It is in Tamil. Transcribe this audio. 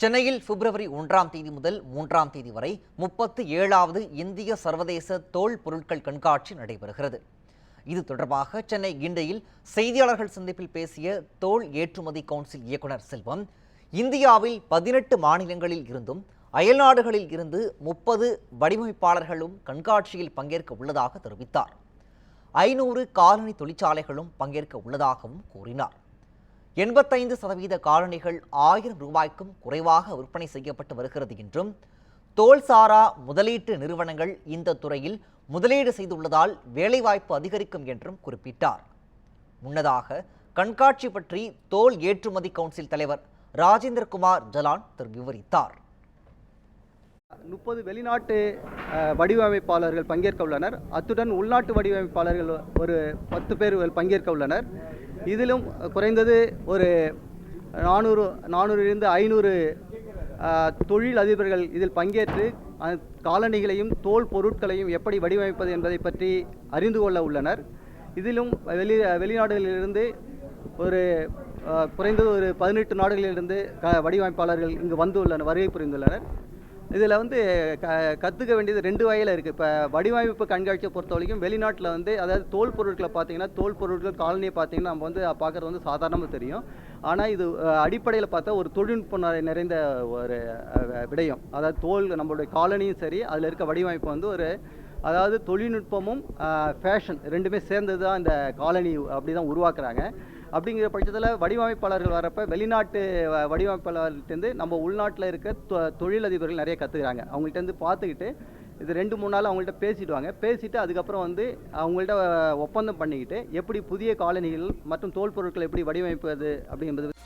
சென்னையில் பிப்ரவரி ஒன்றாம் தேதி முதல் மூன்றாம் தேதி வரை முப்பத்து ஏழாவது இந்திய சர்வதேச தோல் பொருட்கள் கண்காட்சி நடைபெறுகிறது. இது தொடர்பாக சென்னை கிண்டையில் செய்தியாளர்கள் சந்திப்பில் பேசிய தோல் ஏற்றுமதி கவுன்சில் இயக்குனர் செல்வம் இந்தியாவில் பதினெட்டு மாநிலங்களில் இருந்தும் அயல்நாடுகளில் இருந்து முப்பது வடிவமைப்பாளர்களும் கண்காட்சியில் பங்கேற்க உள்ளதாக தெரிவித்தார். ஐநூறு காலனி தொழிற்சாலைகளும் பங்கேற்க உள்ளதாகவும் கூறினார். எண்பத்தைந்து சதவீத காலணிகள் ஆயிரம் ரூபாய்க்கும் குறைவாக விற்பனை செய்யப்பட்டு வருகிறது என்றும் தோல்சாரா முதலீட்டு நிறுவனங்கள் இந்த துறையில் முதலீடு செய்துள்ளதால் வேலைவாய்ப்பு அதிகரிக்கும் என்றும் குறிப்பிட்டார். முன்னதாக கண்காட்சி பற்றி தோல் ஏற்றுமதி கவுன்சில் தலைவர் ராஜேந்திரகுமார் ஜலான் திரு விவரித்தார். முப்பது வெளிநாட்டு வடிவமைப்பாளர்கள் பங்கேற்க உள்ளனர். அத்துடன் உள்நாட்டு வடிவமைப்பாளர்கள் ஒரு பத்து பேர் பங்கேற்க உள்ளனர். இதிலும் குறைந்தது ஒரு நானூறு நானூறிலிருந்து ஐநூறு தொழில் அதிபர்கள் இதில் பங்கேற்று காலணிகளையும் தோல் பொருட்களையும் எப்படி வடிவமைப்பது என்பதை பற்றி அறிந்து கொள்ள உள்ளனர். இதிலும் வெளி வெளிநாடுகளிலிருந்து ஒரு குறைந்தது ஒரு பதினெட்டு நாடுகளிலிருந்து க வடிவமைப்பாளர்கள் இங்கு வந்துள்ளனர் வருகை புரிந்துள்ளனர். இதில் வந்து க கற்றுக்க வேண்டியது ரெண்டு வகையில் இருக்குது இப்போ வடிவமைப்பு கண்காட்சியை பொறுத்த வரைக்கும் வெளிநாட்டில் வந்து அதாவது தோல் பொருட்களை பார்த்தீங்கன்னா தோல் பொருட்கள் காலனியை பார்த்தீங்கன்னா நம்ம வந்து பார்க்குறது வந்து சாதாரணமாக தெரியும். ஆனால் இது அடிப்படையில் பார்த்தா ஒரு தொழில்நுட்பம் நிறை- நிறைந்த ஒரு விடயம். அதாவது தோல் நம்மளுடைய காலனியும் சரி அதில் இருக்க வடிவமைப்பு வந்து ஒரு அதாவது தொழில்நுட்பமும் ஃபேஷன் ரெண்டுமே சேர்ந்தது தான் இந்த காலனி அப்படி தான் உருவாக்குறாங்க. அப்படிங்கிற பட்சத்தில் வடிவமைப்பாளர்கள் வரப்ப வெளிநாட்டு வடிவமைப்பாளர்கிட்டேருந்து நம்ம உள்நாட்டில் இருக்க தொ- தொழிலதிபர்கள் நிறைய கற்றுக்குறாங்க அவங்கள்ட்டேருந்து பார்த்துக்கிட்டு இது ரெண்டு மூணு நாள் அவங்கள்ட்ட பேசிடுவாங்க. பேசிட்டு அதுக்கப்புறம் வந்து அவங்கள்ட்ட ஒப்பந்தம் பண்ணிக்கிட்டு எப்படி புதிய காலனிகள் மற்றும் தோல் பொருட்களை எப்படி வடிவமைப்பது அப்படிங்கிறது